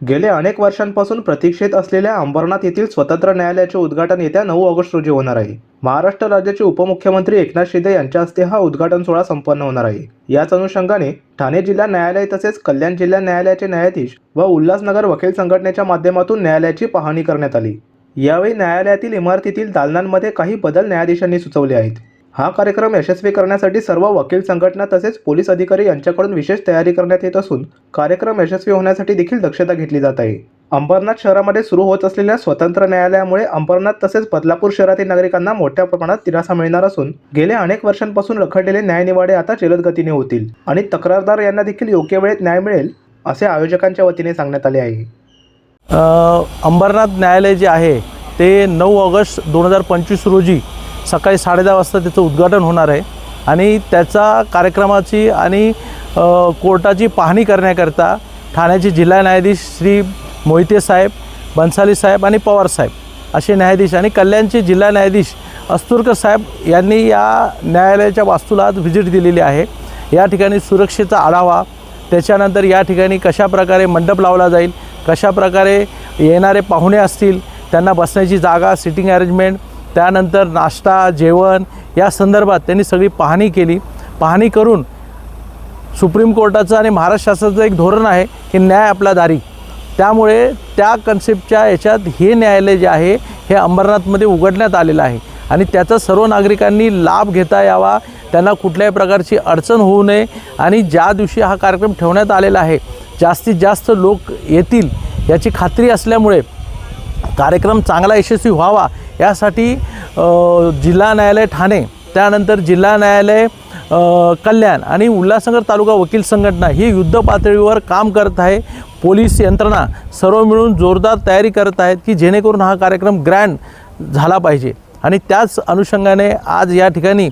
गेले अनेक वर्षांपासून प्रतीक्षेत असलेल्या अंबरनाथ येथील स्वतंत्र न्यायालयाचे उद्घाटन येत्या नऊ ऑगस्ट रोजी होणार आहे. महाराष्ट्र राज्याचे उपमुख्यमंत्री एकनाथ शिंदे यांच्या हस्ते हा उद्घाटन सोहळा संपन्न होणार आहे. याच अनुषंगाने ठाणे जिल्हा न्यायालय तसेच कल्याण जिल्हा न्यायालयाचे न्यायाधीश व उल्हासनगर वकील संघटनेच्या माध्यमातून न्यायालयाची पाहणी करण्यात आली. यावेळी न्यायालयातील इमारतीतील दालनांमध्ये काही बदल न्यायाधीशांनी सुचवले आहेत. हा कार्यक्रम यशस्वी करण्यासाठी सर्व वकील संघटना तसेच पोलीस अधिकारी यांच्याकडून विशेष तयारी करण्यात येत असून कार्यक्रम यशस्वी होण्यासाठी देखील दक्षता घेतली जात आहे. अंबरनाथ शहरामध्ये सुरू होत असलेल्या स्वतंत्र न्यायालयामुळे अंबरनाथ तसेच बदलापूर शहरातील नागरिकांना मोठ्या प्रमाणात दिलासा मिळणार असून गेल्या अनेक वर्षांपासून रखडलेले न्यायनिवाडे आता जलद गतीने होतील आणि तक्रारदार यांना देखील योग्य वेळेत न्याय मिळेल असे आयोजकांच्या वतीने सांगण्यात आले आहे. अंबरनाथ न्यायालय जे आहे ते नऊ ऑगस्ट दोन हजार पंचवीस रोजी सकाळी साडेदहा वाजता त्याचं उद्घाटन होणार आहे. आणि त्याचा कार्यक्रमाची आणि कोर्टाची पाहणी करण्याकरता ठाण्याचे जिल्हा न्यायाधीश श्री मोहिते साहेब बन्साली साहेब आणि पवार साहेब असे न्यायाधीश आणि कल्याणचे जिल्हा न्यायाधीश अस्तुरकर साहेब यांनी या न्यायालयाच्या वास्तूला आज व्हिजिट दिलेली आहे. या ठिकाणी सुरक्षेचा आढावा त्याच्यानंतर या ठिकाणी कशा प्रकारे मंडप लावला जाईल कशा प्रकारे येणारे पाहुणे असतील त्यांना बसण्याची जागा सिटिंग अरेंजमेंट त्यानंतर नाश्ता जेवण या संदर्भात त्यांनी सगळी पाहणी केली. पाहणी करून सुप्रीम कोर्टाचं आणि महाराष्ट्र शासनाचं एक धोरण आहे की न्याय आपला दारी. त्यामुळे त्या कन्सेप्टच्या याच्यात हे न्यायालय जे आहे हे अंबरनाथमध्ये उघडण्यात आलेलं आहे. आणि त्याचा सर्व नागरिकांनी लाभ घेता यावा. त्यांना कुठल्याही प्रकारची अडचण होऊ नये. आणि ज्या दिवशी हा कार्यक्रम ठेवण्यात आलेला आहे जास्तीत जास्त लोक येतील याची खात्री असल्यामुळे कार्यक्रम चांगला यशस्वी व्हावा यासाठी जिल्हा न्यायालय ठाणे त्यानंतर जिल्हा न्यायालय कल्याण आणि उल्हासनगर तालुका वकील संघटना ही युद्ध पातळीवर काम करत आहे. पोलीस यंत्रणा सर्व मिळून जोरदार तयारी करत आहेत की जेणेकरून हा कार्यक्रम ग्रँड झाला पाहिजे. आणि त्याच अनुषंगाने आज या ठिकाणी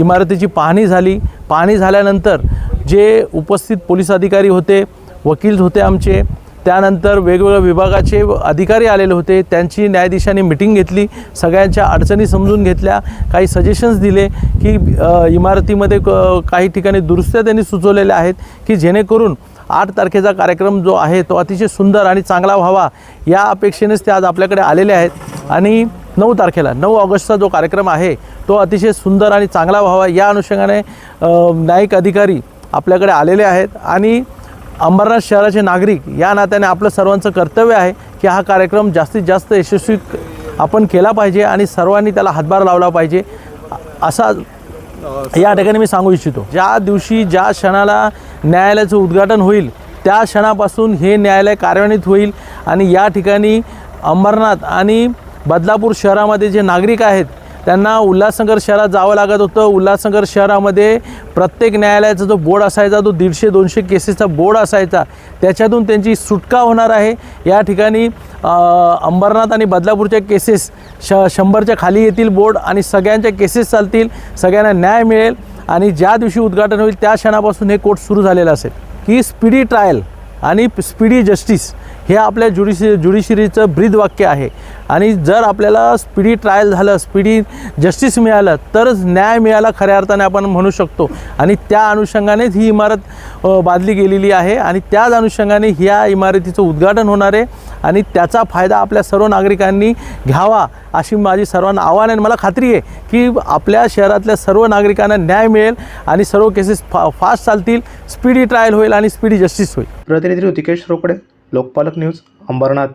इमारतीची पाहणी झाली. पाहणी झाल्यानंतर जे उपस्थित पोलीस अधिकारी होते वकील होते आमचे त्यानंतर वेगवेगळ्या विभागाचे अधिकारी आलेले होते. त्यांची न्यायाधीशांनी मिटिंग घेतली. सगळ्यांच्या अडचणी समजून घेतल्या. काही सजेशन्स दिले की इमारतीमध्ये क काही ठिकाणी दुरुस्त्या त्यांनी सुचवलेल्या आहेत की जेणेकरून आठ तारखेचा कार्यक्रम जो आहे तो अतिशय सुंदर आणि चांगला व्हावा. या अपेक्षेनेच ते आज आपल्याकडे आलेले आहेत. आणि नऊ तारखेला नऊ ऑगस्टचा जो कार्यक्रम आहे तो अतिशय सुंदर आणि चांगला व्हावा या अनुषंगाने न्यायिक अधिकारी आपल्याकडे आलेले आहेत. आणि अंबरनाथ शहराचे नागरिक या नात्याने आपलं सर्वांचं कर्तव्य आहे की हा कार्यक्रम जास्तीत जास्त यशस्वी आपण केला पाहिजे आणि सर्वांनी त्याला हातभार लावला पाहिजे. असा या ठिकाणी मी सांगू इच्छितो. ज्या दिवशी ज्या क्षणाला न्यायालयाचं उद्घाटन होईल त्या क्षणापासून हे न्यायालय कार्यान्वित होईल आणि या ठिकाणी अंबरनाथ आणि बदलापूर शहरामध्ये जे नागरिक आहेत त्यांना उल्हासनगर शहरात जावं लागत होतं. उल्हासनगर शहरामध्ये प्रत्येक न्यायालयाचा जो बोर्ड असायचा तो दीडशे दोनशे केसेसचा बोर्ड असायचा. त्याच्यातून त्यांची सुटका होणार आहे. या ठिकाणी अंबरनाथ आणि बदलापूरच्या केसेस श शंभरच्या खाली येतील बोर्ड आणि सगळ्यांच्या केसेस चालतील. सगळ्यांना न्याय मिळेल आणि ज्या दिवशी उद्घाटन होईल त्या क्षणापासून हे कोर्ट सुरू झालेलं असेल. की स्पीडी ट्रायल आणि स्पीडी जस्टिस हे आपल्या ज्युडिशि ज्युडिशरीचं ब्रीद वाक्य आहे. आणि जर आपल्याला स्पीडी ट्रायल झालं स्पीडी जस्टिस मिळालं तरच न्याय मिळाला खऱ्या अर्थाने आपण म्हणू शकतो. आणि त्या अनुषंगानेच ही इमारत बांधली गेलेली आहे. आणि त्याच अनुषंगाने ह्या इमारतीचं उद्घाटन होणार आहे. आणि त्याचा फायदा आपल्या सर्व नागरिकांनी घ्यावा अशी माझी सर्वांना आव्हान आहे. आणि मला खात्री आहे की आपल्या शहरातल्या सर्व नागरिकांना न्याय मिळेल आणि सर्व केसेस फा फास्ट चालतील स्पीडी ट्रायल होईल आणि स्पीडी जस्टिस होईल. प्रतिनिधी ऋतिकेश रोकडे. लोकपालक न्यूज अंबरनाथ.